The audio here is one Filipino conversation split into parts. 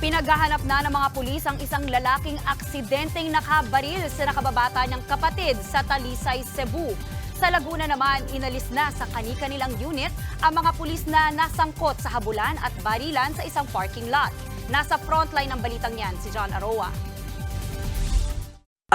Pinaghahanap na ng mga pulis ang isang lalaking aksidenteng nakabaril sa nakababata niyang kapatid sa Talisay, Cebu. Sa Laguna naman, inalis na sa kani-kanilang unit ang mga pulis na nasangkot sa habulan at barilan sa isang parking lot. Nasa frontline ng balitang yan si John Aroa.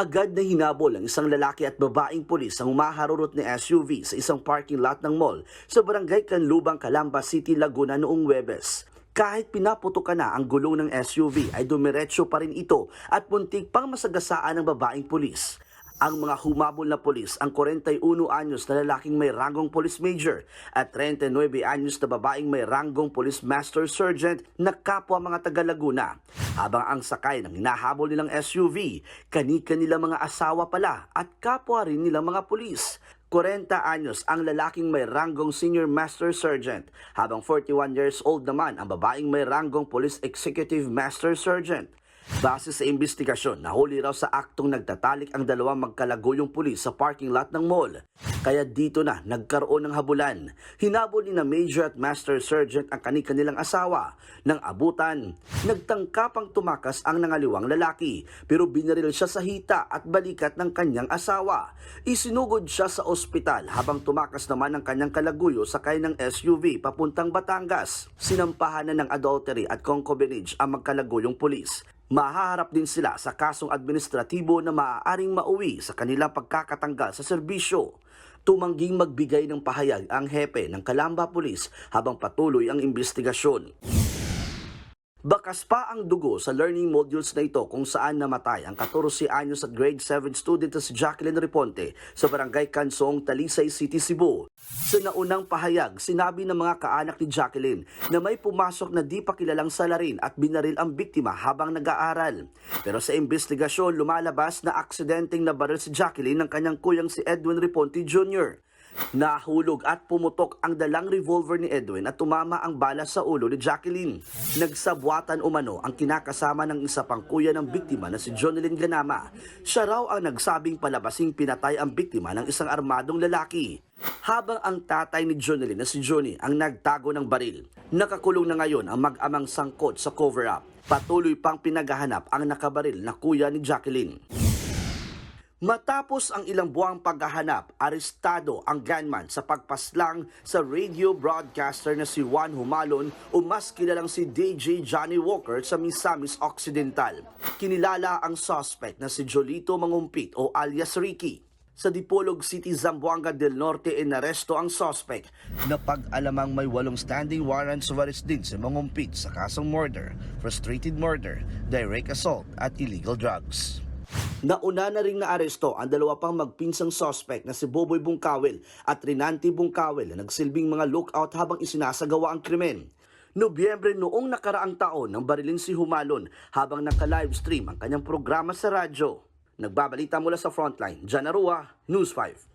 Agad na hinabol ang isang lalaki at babaeng pulis ang umaharurot ni SUV sa isang parking lot ng mall sa barangay Canlubang, Calamba City, Laguna noong Webes. Kahit pinaputukan na ang gulong ng SUV ay dumiretso pa rin ito at muntik pang masagasaan ng babaeng pulis. Ang mga humabol na pulis ang 41 anyos na lalaking may ranggong police major at 39 anyos na babaeng may ranggong police master sergeant na kapwa mga taga Laguna. Habang ang sakay ng hinahabol nilang SUV, kani-kanila mga asawa pala at kapwa rin nilang mga pulis. 40 anyos ang lalaking may ranggong senior master sergeant, habang 41 years old naman ang babaeng may ranggong police executive master sergeant. Base sa investigasyon, nahuli raw sa aktong nagtatalik ang dalawang magkalaguyong pulis sa parking lot ng mall. Kaya dito na nagkaroon ng habulan. Hinabol ni na Major at Master Sergeant ang kani-kanilang asawa. Nang abutan, nagtangkapang tumakas ang nangaliwang lalaki pero binaril siya sa hita at balikat ng kanyang asawa. Isinugod siya sa ospital habang tumakas naman ang kanyang kalaguyo sakay ng SUV papuntang Batangas. Sinampahan na ng adultery at concubinage ang magkalaguyong pulis. Mahaharap din sila sa kasong administratibo na maaaring mauwi sa kanilang pagkakatanggal sa serbisyo. Tumangging magbigay ng pahayag ang hepe ng Kalamba Police habang patuloy ang investigasyon. Bakas pa ang dugo sa learning modules na ito kung saan namatay ang 14 anyos at grade 7 student na si Jacqueline Riponte sa barangay Kansong, Talisay City, Cebu. Sa naunang pahayag, sinabi ng mga kaanak ni Jacqueline na may pumasok na di pa kilalang salarin at binaril ang biktima habang nag-aaral. Pero sa investigasyon, lumalabas na aksidenteng nabaril si Jacqueline ng kanyang kuyang si Edwin Riponte Jr. Nahulog at pumutok ang dalang revolver ni Edwin at tumama ang bala sa ulo ni Jacqueline. Nagsabwatan umano ang kinakasama ng isa pang kuya ng biktima na si Jonelyn Ganama. Siya raw ang nagsabing palabasing pinatay ang biktima ng isang armadong lalaki. Habang ang tatay ni Jonelyn na si Johnny ang nagtago ng baril. Nakakulong na ngayon ang mag-amang sangkot sa cover-up. Patuloy pang pinaghahanap ang nakabaril na kuya ni Jacqueline. Matapos ang ilang buwang paghahanap, arestado ang gunman sa pagpaslang sa radio broadcaster na si Juan Humalon o mas kilalang si DJ Johnny Walker sa Misamis Occidental. Kinilala ang suspect na si Jolito Mangumpit o alias Ricky. Sa Dipolog City, Zamboanga del Norte, inaresto ang suspect na pag-alamang may walong standing warrants of arrest din si Mangumpit sa kasong murder, frustrated murder, direct assault at illegal drugs. Nauna na ring naaresto ang dalawa pang magpinsang suspect na si Boboy Bungkawel at Rinanti Bungkawel na nagsilbing mga lookout habang isinasagawa ang krimen. Nobyembre noong nakaraang taon nang barilin si Humalon habang naka-livestream ang kanyang programa sa radyo. Nagbabalita mula sa Frontline, Jan Arua, News 5.